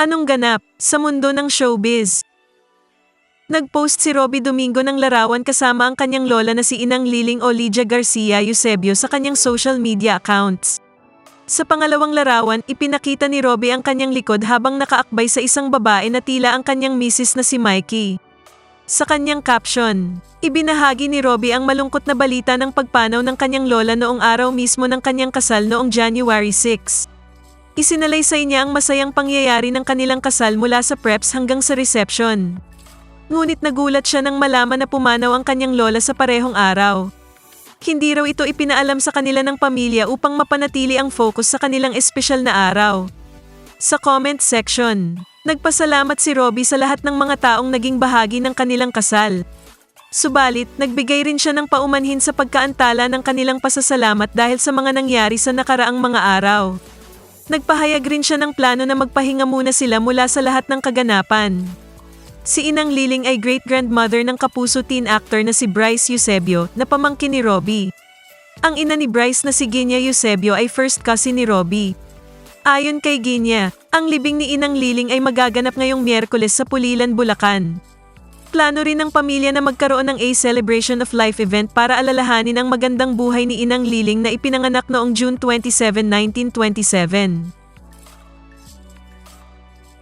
Anong ganap sa mundo ng showbiz? Nagpost si Robbie Domingo ng larawan kasama ang kanyang lola na si Inang Liling o Lydia Garcia Eusebio sa kanyang social media accounts. Sa pangalawang larawan, ipinakita ni Robbie ang kanyang likod habang nakaakbay sa isang babae na tila ang kanyang misis na si Mikey. Sa kanyang caption, ibinahagi ni Robbie ang malungkot na balita ng pagpanaw ng kanyang lola noong araw mismo ng kanyang kasal noong January 6. Isinalaysay niya ang masayang pangyayari ng kanilang kasal mula sa preps hanggang sa reception. Ngunit nagulat siya nang malaman na pumanaw ang kanyang lola sa parehong araw. Hindi raw ito ipinaalam sa kanila ng pamilya upang mapanatili ang focus sa kanilang espesyal na araw. Sa comment section, nagpasalamat si Robbie sa lahat ng mga taong naging bahagi ng kanilang kasal. Subalit, nagbigay rin siya ng paumanhin sa pagkaantala ng kanilang pasasalamat dahil sa mga nangyari sa nakaraang mga araw. Nagpahayag rin siya ng plano na magpahinga muna sila mula sa lahat ng kaganapan. Si Inang Liling ay great-grandmother ng kapuso teen actor na si Bryce Eusebio na pamangkin ni Robbie. Ang ina ni Bryce na si Ginya Eusebio ay first cousin ni Robbie. Ayon kay Ginya, ang libing ni Inang Liling ay magaganap ngayong Miyerkules sa Pulilan, Bulacan. Plano rin ng pamilya na magkaroon ng A Celebration of Life event para alalahanin ang magandang buhay ni Inang Liling na ipinanganak noong June 27, 1927.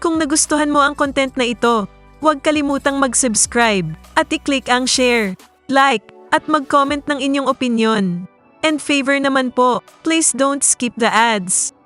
Kung nagustuhan mo ang content na ito, huwag kalimutang mag-subscribe at i-click ang share, like, at mag-comment ng inyong opinion. And favor naman po, please don't skip the ads.